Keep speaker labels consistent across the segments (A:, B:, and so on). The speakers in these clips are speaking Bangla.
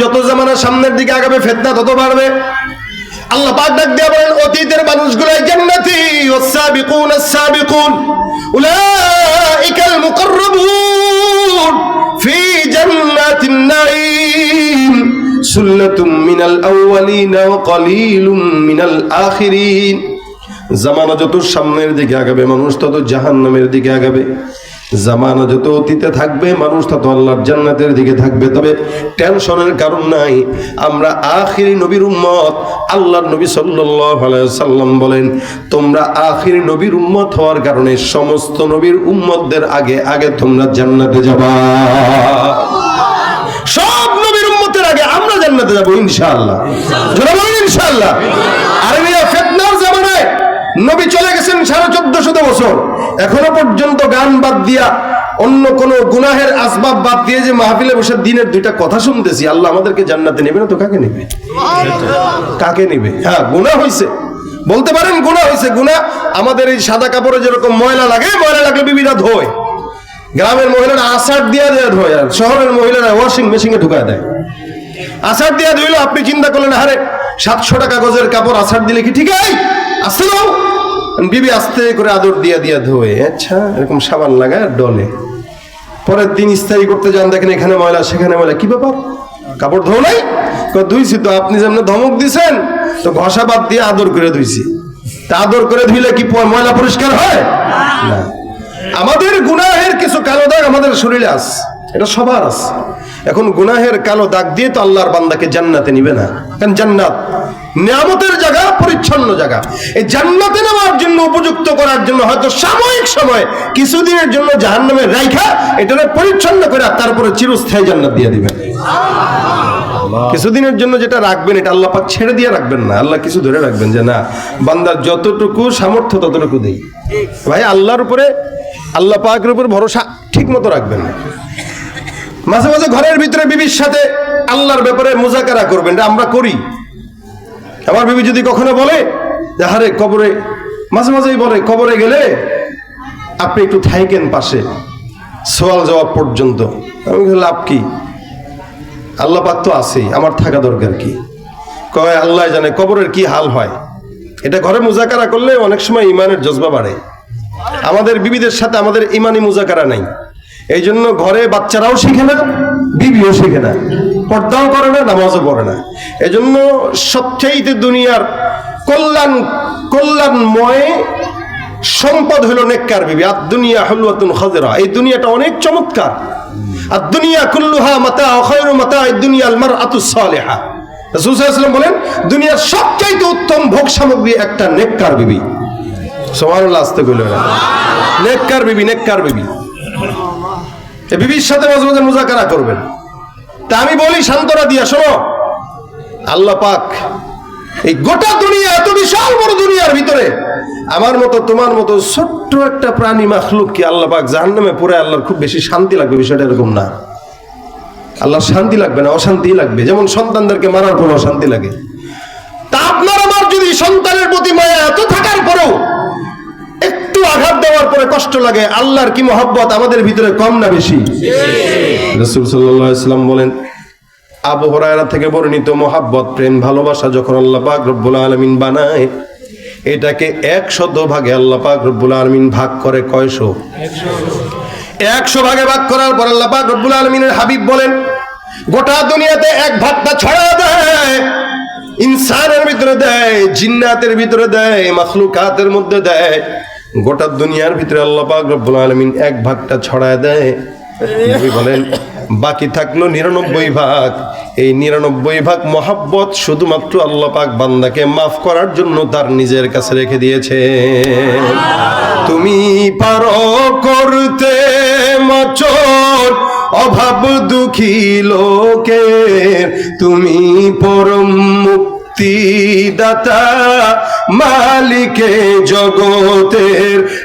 A: যত জামানা সামনের দিকে আগাবে, ফেতনা তত বাড়বে। আল্লাহ পাক ডাক দিয়া বলেন, অতীতের মানুষগুলাই জান্নাতি। ওয়াসাবিকুন আস-সাবিকুন উলাইকাল মুকাররাবুন ফি জান্নাতিন নাঈম। সুল্লাতুম মিনাল আউয়ালিন ওয়া কলিলুম মিনাল আখিরিন। জামানা যত সামনের দিকে আগাবে, মানুষ তত জাহান্নামের দিকে আগাবে। জামানা যত অতীতে থাকবে, মানুষ তত আল্লাহর জান্নাতের দিকে থাকবে। তবে টেনশনের কারণ নাই, আমরা আখিরি নবীর উম্মত, আল্লাহর নবী আলাইহি সাল্লাম বলেন, তোমরা আখিরি নবীর উম্মত হওয়ার কারণে সমস্ত নবীর উম্মতদের আগে আগে তোমরা জান্নাতে যাবা। সব নবীর উম্মতের আগে আমরা জান্নাতে যাব, ইনশাআল্লাহ। ইনশাআল্লাহ। আরে নবী চলে গেছেন সাড়ে চোদ্দশত বছর। এখনও পর্যন্ত গান বাদ দিয়া অন্য কোন গুনাহের আসবাব বাদ দিয়ে যে মাহফিলে বসে দিনের দুইটা কথা শুনতেছি, আল্লাহ আমাদেরকে জান্নাতে নেবে না তো? কাকে নেবে? কাকে নেবে? হ্যাঁ গুনাহ হইছে। বলতে পারেন গুনাহ হইছে। গুনাহ আমাদের এই সাদা কাপড়ে যেরকম ময়লা লাগে, ময়লা লাগলে বিবিরা ধোয়। গ্রামের মহিলারা আষাঢ় দিয়া দেয়া ধোয় আর শহরের মহিলারা ওয়াশিং মেশিনে ঢুকায় দেয়। আষাঢ় দিয়া ধুইলো আপনি চিন্তা করলেন, আরে সাতশো টাকা গজের কাপড় আষাঢ় দিলে কি ঠিক আছে? দাও বিবি আস্তে করে আদর দিয়া দিয়া ধোয়ে আচ্ছা এরকম সাবান লাগায় ডলে। পরের দিন ইস্তারি করতে যান, দেখেন এখানে ময়লা, সেখানে ময়লা। কি ব্যাপার? কাপড় ধো নাই? ধুইছি তো, আপনি যেমন ধমক দিছেন, তো ঘষা বাদ দিয়ে আদর করে ধুইছি। তা আদর করে ধুইলে কি ময়লা পরিষ্কার হয়? না। আমাদের গুনাহের কিছু কালো দাগ আমাদের শরীরে আস এটা সবার আছে। এখন গুনাহের কালো দাগ দিয়ে তো আল্লাহর বান্দাকে জান্নাতে নিবে না। কারণ জান্নাত? নিয়ামতের জায়গা, পরিচ্ছন্ন জায়গা। এই জান্নাতে নেওয়ার জন্য, উপযুক্ত করার জন্য, হয়তো সাময়িক সময়, কিছুদিনের জন্য জাহান জাহান্নামের রাইখা এটাকে পরিচ্ছন্ন করে তারপরে চিরস্থায়ী জান্নাত দিয়ে দিবেন। কিছুদিনের জন্য যেটা রাখবেন, এটা আল্লাহ পাক ছেড়ে দিয়ে রাখবেন না। আল্লাহ কিছু ধরে রাখবেন যে, না, বান্দার যতটুকু সামর্থ্য, ততটুকু দেই। ভাই, আল্লাহর উপরে, আল্লাহ পাকের উপর ভরসা ঠিক মতো রাখবেন না। মাঝে মাঝে ঘরের ভিতরে বিবির সাথে আল্লাহর ব্যাপারে মোজাকারা করবেন আমরা করি। আমার বিবি যদি কখনো বলে যে হারে কবরে মাঝে মাঝেই বলে, কবরে গেলে আপনি একটু থাইকেন পাশে, সওয়াল জবাব পর্যন্ত। আমি লাভ কি? আল্লাহ পাক তো আছেই, আমার থাকা দরকার কি? কয়, আল্লাহ জানে কবরের কি হাল হয়? এটা ঘরে মুজাকারা করলে অনেক সময় ইমানের জজবা বাড়ে। আমাদের বিবিদের সাথে আমাদের ইমানি মুজাকারা নাই। এই জন্য ঘরে বাচ্চারাও শিখে না, বিবিও শিখে না। পর্দাও করে না, নামাজও পড়ে না। এই জন্য সবচেয়ে দুনিয়ার কল্যাণ, কল্যাণময় সম্পদ হলো নেককার বিবি। আর দুনিয়া হলুয়াতুন খজরা এই দুনিয়াটা অনেক চমৎকার। আর দুনিয়া কুল্লুহা মাতা অখয়রু মাতা এই দুনিয়াল মার আতুস সালেহা। রাসূল সাল্লাল্লাহু বলেন, দুনিয়ার সবচাইতে উত্তম ভোগ সামগ্রী একটা নেককার বিবি। সুবহানাল্লাহ, আসতে কইলো না নেককার বিবি নেককার বিবি। বিবির সাথে মাঝে মাঝে মুজাকারা করবেন। তা আমি বলি সান্ত্বনা দিয়া, শোনো। আল্লাহ পাক এই গোটা দুনিয়া, এত বিশাল বড় দুনিয়ার ভিতরে, আমার মতো, তোমার মতো ছোট্ট একটা প্রাণী মাখলুক কি আল্লাহ পাক জাহান্নামে পড়ে আল্লাহর খুব বেশি শান্তি লাগবে, বিষয়টা এরকম না। আল্লাহর শান্তি লাগবে না, অশান্তি লাগবে। যেমন সন্তানদেরকে মারার পর অশান্তি লাগে। তা আপনার আমার যদি সন্তানের প্রতি মায়া এত একটু আঘাত দেওয়ার পরে কষ্ট লাগে, আল্লাহর কি মহব্বত আমাদের ভিতরে কম না বেশি? রসুল সাল্লাম বলেন, আবু হরায়রা থেকে বর্ণিত মহাব্বত, প্রেম, ভালোবাসা যখন আল্লাহ পাক রব্বুল আলমিন বানায়, এটাকে একশত ভাগে আল্লাহ পাক রব্বুল আলমিন ভাগ করে কয়শো? একশো ভাগে ভাগ করার পর আল্লাহ পাক রব্বুল আলমিনের হাবিব বলেন, গোটা দুনিয়াতে এক ভাগটা ছড়া দেয়, ইনসানের ভিতরে দেয়, জিন্নাতের ভিতরে দেয়, মাখলুকাতের মধ্যে দেয় গোটা দুনিয়ার ভিতরে আল্লাহ পাক রব্বুল আলমিন এক ভাগটা ছড়ায় দেয়। বলেন, বাকি থাকল নিরানব্বই ভাগ। এই নিরানব্বই ভাগ মহাব্বত শুধুমাত্র আল্লাহ পাক বান্দাকে মাফ করার জন্য তার নিজের কাছে রেখে দিয়েছে। তুমি পারো করতে মচন অভাব দুঃখী লোকের। তুমি পরম মুক্তিদাতা মালিকে জগতের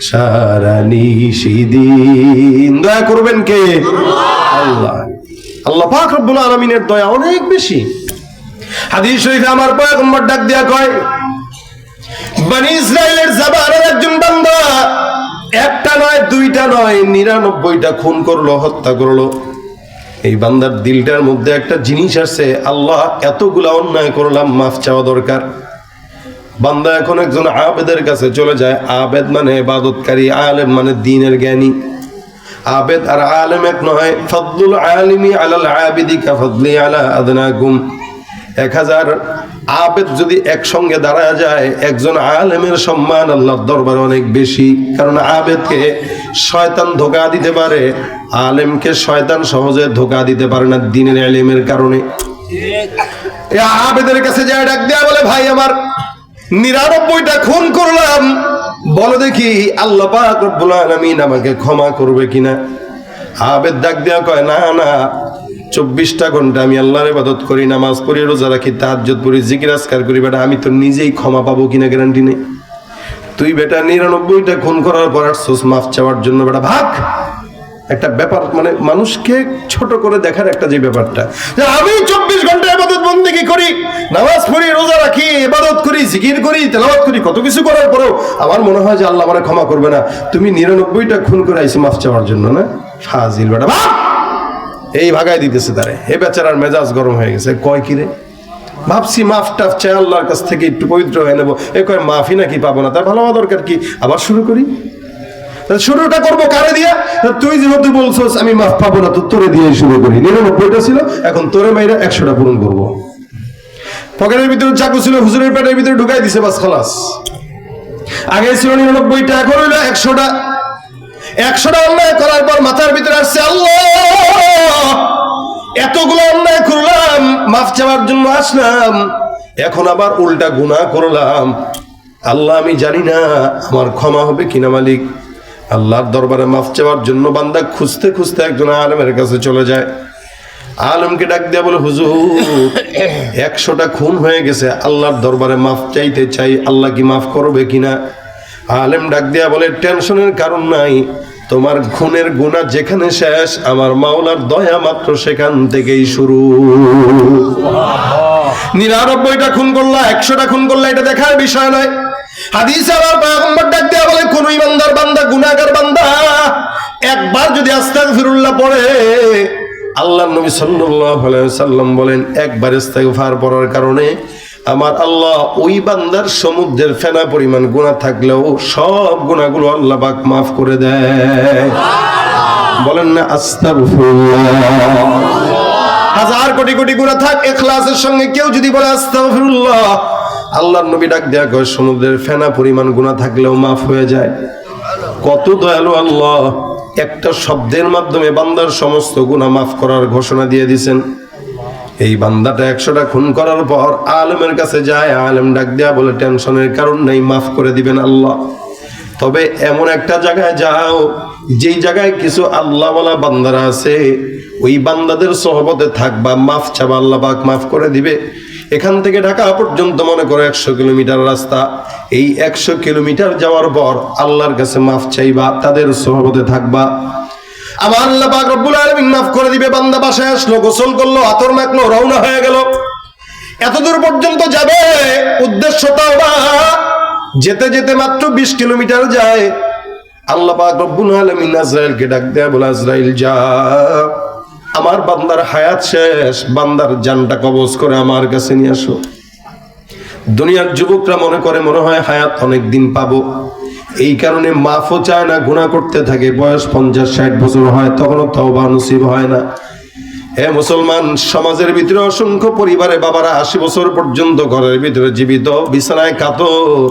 A: সারা দয়া করবেন কে? আল্লাহ। আল্লাহ পাক রব্বুল আলামিনের দয়া অনেক বেশি। হাদিস শরীফে আমার পয়গম্বর ডাক কয় ইসরায়েলের জাবারের একজন বান্দা, একটা নয়, দুইটা নয়, নিরানব্বইটা খুন করল, হত্যা করল। এই বান্দার দিলটার মধ্যে একটা জিনিস আছে, আল্লাহ এতগুলা অন্যায় করলাম, মাফ চাওয়া দরকার। বান্দা এখন একজন আবেদের কাছে চলে যায়। আবেদ মানে ইবাদতকারী, আলেম মানে দিনের জ্ঞানী। আবেদ আর আলেম এক নয়। ফদলুল আলিমি আলাল আবিদি কা ফদলি আলা আদনাকুম। এক হাজার আবেদ যদি একসঙ্গে দাঁড়ায় যায়, একজন আলেমের সম্মান আল্লাহর দরবারে অনেক বেশি। কারণ আবেদকে শয়তান ধোকা দিতে পারে, আলেমকে শয়তান সহজে ধোকা দিতে পারে না দিনের আলেমের কারণে। আবেদের কাছে যায়, ডাক দেয়া বলে, ভাই আমার নিরানব্বইটা খুন করলাম। বলো দেখি, আল্লাহ পাক রব্বুল আলামিন আমাকে ক্ষমা করবে কিনা? আবেদ ডাক দেয়া কয়, না না, চব্বিশটা ঘণ্টা আমি আল্লাহর ইবাদত করি, নামাজ পড়ি, রোজা রাখি, তাহাজ্জুদ করি জিকির, আজকার করি, বেটা, আমি তো নিজেই ক্ষমা পাবো কিনা গ্যারান্টি নেই। তুই বেটা, নিরানব্বইটা খুন করার পর আসছোস, মাফ চাওয়ার জন্য, বেটা, ভাগ। একটা ব্যাপার মানে মানুষকে ছোট করে দেখার একটা যে ব্যাপারটা। যে আমি চব্বিশ ঘণ্টা ইবাদত বন্দেগি করি, নামাজ পড়ি, রোজা রাখি, ইবাদত করি, জিকির করি, তেলাওয়াত করি, কত কিছু করার পরেও আমার মনে হয় যে আল্লাহ মানে ক্ষমা করবে না। তুমি নিরানব্বইটা খুন করে আইসি মাফ চাওয়ার জন্য, না? ফাজিল বেটা এই ভাগায় দিতেছে তারে। এ বেচারার মেজাজ গরম হয়ে গেছে। কয় কিরে? ভাবছি মাফ টাফ চাই, আল্লাহর কাছ থেকে একটু পবিত্র হয়ে নেব। এ কয় মাফি নাকি পাবো না? তার ভালো হওয়া দরকার কি? আবার শুরু করি? শুরুটা করব কারে দিয়া? তুই যেহেতু বলছস, আমি মাফ পাবো না, তো তোরে দিয়ে শুরু করি। নিরানব্বইটা ছিল, এখন তোরে মাইরা একশোটা পূরণ করব। পকেটের ভিতরে চাকু ছিল, হুজুরের পেটের ভিতরে ঢুকাই দিছে, বাস, খালাস। আগে ছিল নিরানব্বইটা, এখন হইল একশোটা। একশোটা অন্যায় করার পর মাথার ভিতরে আসছে, আল্লাহ! এতগুলো অন্যায় করলাম, মাফ চাওয়ার জন্য আসলাম, এখন আবার উল্টা গুণা করলাম। আল্লাহ, আমি জানি না, আমার ক্ষমা হবে কিনা মালিক। আল্লাহর দরবারে মাফ চাওয়ার জন্য বান্দা খুঁজতে খুঁজতে একজন আলেমের কাছে চলে যায়। আলমকে ডাক দেয়া বলে হুজুর একশোটা খুন হয়ে গেছে। আল্লাহর দরবারে মাফ চাইতে চাই আল্লাহ কি মাফ করবে কিনা আলেম ডাক দেয়া বলে টেনশনের কারণ নাই। তোমার খুনের গুণা যেখানে শেষ আমার মাওলার দয়া মাত্র সেখান থেকেই শুরু। নিরানব্বইটা খুন করলা একশোটা খুন করলা এটা দেখার বিষয় নয়। হাদিসে আবার ডাক দেয়া বলে, কোন ইমানদার বান্দা, গুনাহগার বান্দা? একবার যদি আস্তাগফিরুল্লাহ পড়ে আল্লাহ নবী সাল্লাম বলেন, একবার ইস্তেগফার পড়ার কারণে আমার আল্লাহ ওই বান্দার সমুদ্রের ফেনা পরিমাণ গুনাহ থাকলেও সব গুনাহগুলো আল্লাহ পাক মাফ করে দেয়। বলেন না, আস্তাগফিরুল্লাহ। হাজার কোটি কোটি গুনাহ থাক, এখলাসের সঙ্গে কেউ যদি বলে, আস্তাগফিরুল্লাহ। আল্লাহর নবী ডাক দেয়া কয় সমুদ্রের ফেনা পরিমাণ গুনাহ থাকলেও মাফ হয়ে যায়। কত দয়ালু আল্লাহ, একটা শব্দের মাধ্যমে বান্দার সমস্ত গুনাহ মাফ করার ঘোষণা দিয়ে দিছেন। এই বান্দাটা একশোটা খুন করার পর আলেমের কাছে যায়, আলেম ডাক দেয়া বলে, টেনশনের কারণ নেই, মাফ করে দিবেন আল্লাহ। তবে এমন একটা জায়গায় যাও, যেই জায়গায় কিছু আল্লাহওয়ালা বান্দারা আছে, ওই বান্দাদের সহবতে থাকবা, মাফ চাবা, আল্লাহ পাক মাফ করে দিবে। এখান থেকে ঢাকা পর্যন্ত মনে করো একশো কিলোমিটার রাস্তা। এই একশো কিলোমিটার যাওয়ার পর আল্লাহর কাছে মাফ চাইবা, তাদের সহবতে থাকবা। আমার আল্লাহ পাক রব্বুল আলামিন মাফ করে দিবে, বান্দা বাসায় আসলো, গোসল করল, আতর মাখলো, রওনা হয়ে গেল। এতদূর পর্যন্ত যাবে উদ্দেশ্যটাও বা যেতে যেতে মাত্র বিশ কিলোমিটার যায়। আল্লাহ পাক রব্বুল আলামিন আজরাইলকে ডাক দেয়া বলে, আজরাইল যা। বান্দার হায়াত শেষ, বান্দার জানটা কবজ করে আমার কাছে নিয়ে আসো। দুনিয়ার যুবকরা মনে করে, মনে হয় হায়াত অনেক দিন পাবো। এই কারণে মাফও চায় না গুণা করতে থাকে। বয়স পঞ্চাশ, ষাট বছর হয়, তখনও তওবা নসিব হয় না। হে মুসলমান, সমাজের ভিতরে অসংখ্য পরিবারে বাবারা আশি বছর পর্যন্ত ঘরের ভিতরে জীবিত, বিছানায় কাতর।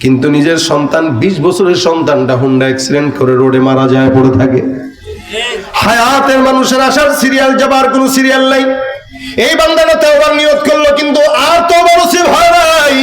A: কিন্তু নিজের সন্তান, বিশ বছরের সন্তানটা হুন্ডা অ্যাক্সিডেন্ট করে রোডে মারা যায়, পড়ে থাকে। হায়াতের মানুষের আসার সিরিয়াল যাবার কোনো সিরিয়াল নাই। এই বান্দারা তেওবার নিয়ত করল, কিন্তু আর তো মানুষের ভয় নাই।